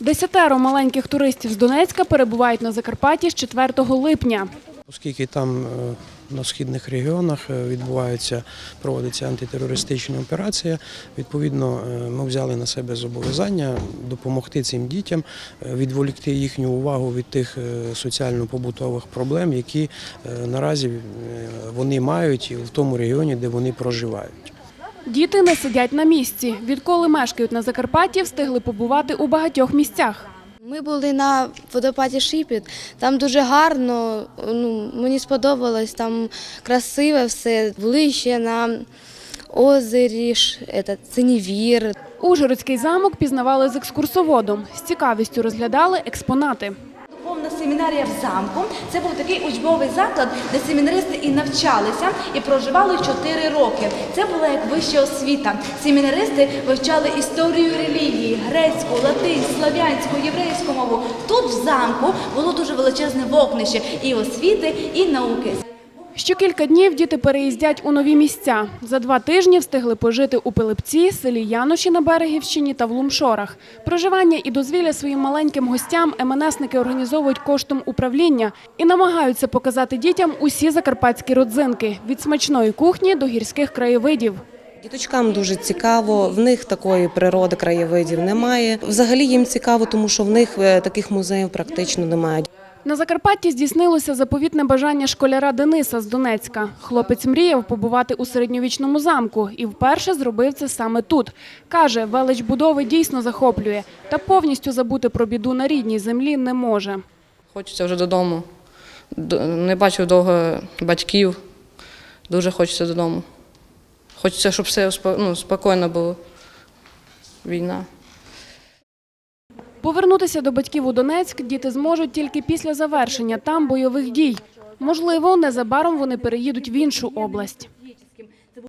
Десятеро маленьких туристів з Донецька перебувають на Закарпатті з 4 липня. Оскільки там е, на східних регіонах е, відбувається, проводиться антитерористична операція, відповідно, е, ми взяли на себе зобов'язання допомогти цим дітям, відволікти їхню увагу від тих соціально-побутових проблем, які наразі вони мають в тому регіоні, де вони проживають. Діти не сидять на місці. Відколи мешкають на Закарпатті, встигли побувати у багатьох місцях. Ми були на водопаді Шипіт, там дуже гарно, ну, мені сподобалось, там красиве все. Були ще на озері Синівір. Ужгородський замок пізнавали з екскурсоводом. З цікавістю розглядали експонати. Духовна семінарія в замку. Це був такий учбовий заклад, де семінаристи і навчалися, і проживали 4 роки. Це була як вища освіта. Семінаристи вивчали історію релігії, грецьку, латинську, слав'янську, єврейську мову. Тут в замку було дуже величезне вогнище і освіти, і науки. Ще кілька днів діти переїздять у нові місця. За два тижні встигли пожити у Пилипці, селі Яноші на Берегівщині та в Лумшорах. Проживання і дозвілля своїм маленьким гостям МНСники організовують коштом управління і намагаються показати дітям усі закарпатські родзинки – від смачної кухні до гірських краєвидів. Діточкам дуже цікаво, в них такої природи краєвидів немає. Взагалі їм цікаво, тому що в них е, таких музеїв практично немає. На Закарпатті здійснилося заповітне бажання школяра Дениса з Донецька. Хлопець мріяв побувати у середньовічному замку і вперше зробив це саме тут. Каже, велич будови дійсно захоплює, та повністю забути про біду на рідній землі не може. Хочеться вже додому. Не бачив довго батьків. Дуже хочеться додому. Хочеться, щоб все ну, спокійно було. Війна. Повернутися до батьків у Донецьк діти зможуть тільки після завершення там бойових дій. Можливо, незабаром вони переїдуть в іншу область.